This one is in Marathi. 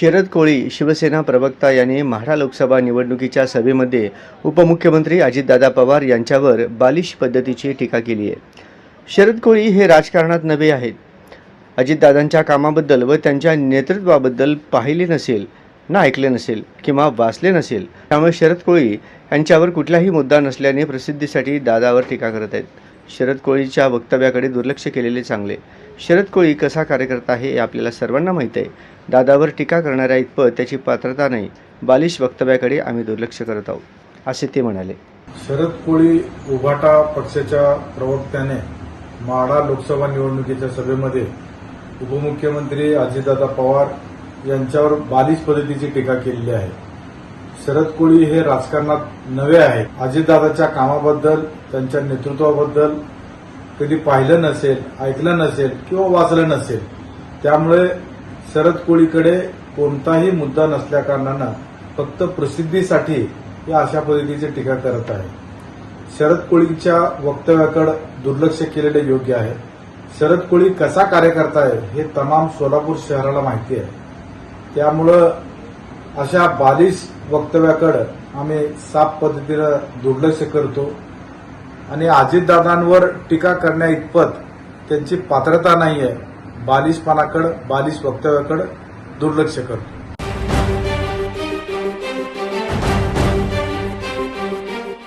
शरद कोळी शिवसेना प्रवक्ता यांनी म्हाडा लोकसभा निवडणुकीच्या सभेमध्ये उपमुख्यमंत्री अजितदादा पवार यांच्यावर बालिश पद्धतीची टीका केली आहे. शरद कोळी हे राजकारणात नवे आहेत. अजितदादांच्या कामाबद्दल व त्यांच्या नेतृत्वाबद्दल पाहिले नसेल ना ऐकले नसेल किंवा वाचले नसेल त्यामुळे शरद कोळी यांच्यावर कुठलाही मुद्दा नसल्याने प्रसिद्धीसाठी दादावर टीका करत आहेत. शरद कोळीच्या वक्तव्याकडे दुर्लक्ष केलेले चांगले. शरद कोळी कसा कार्यकर्ता आहे हे आपल्याला सर्वांना माहीत आहे. दादावर टीका करणाऱ्या इतपत त्याची पात्रता नाही. बालिश वक्तव्याकडे आम्ही दुर्लक्ष करत आहोत असे ते म्हणाले. शरद कोळी उभाटा पक्षाच्या प्रवक्त्याने माडा लोकसभा निवडणुकीच्या सभेमध्ये उपमुख्यमंत्री अजितदादा पवार यांच्यावर बालिश पद्धतीची टीका केलेली आहे. शरद कोळी हे राजकारणात नवे आहेत. अजितदादाच्या कामाबद्दल त्यांच्या नेतृत्वाबद्दल कधी पाहिलं नसेल ऐकलं नसेल किंवा वाचलं नसेल त्यामुळे शरद कोळीकडे कोणताही मुद्दा नसल्याकारणानं फक्त प्रसिद्धीसाठी या अशा पद्धतीची टीका करत आहे. शरद कोळीच्या वक्तव्याकडे दुर्लक्ष केलेले योग्य आहे. शरद कोळी कसा कार्यकर्ता आहे हे तमाम सोलापूर शहराला माहिती आहे. त्यामुळं अशा बालिश वक्तव्याकडे आम्ही साफ पद्धतीनं दुर्लक्ष करतो आणि अजितदादांवर टीका करण्या इतपत त्यांची पात्रता नाही आहे बालिशपणाकडं बालिश वक्तव्याकडं दुर्लक्ष करतो.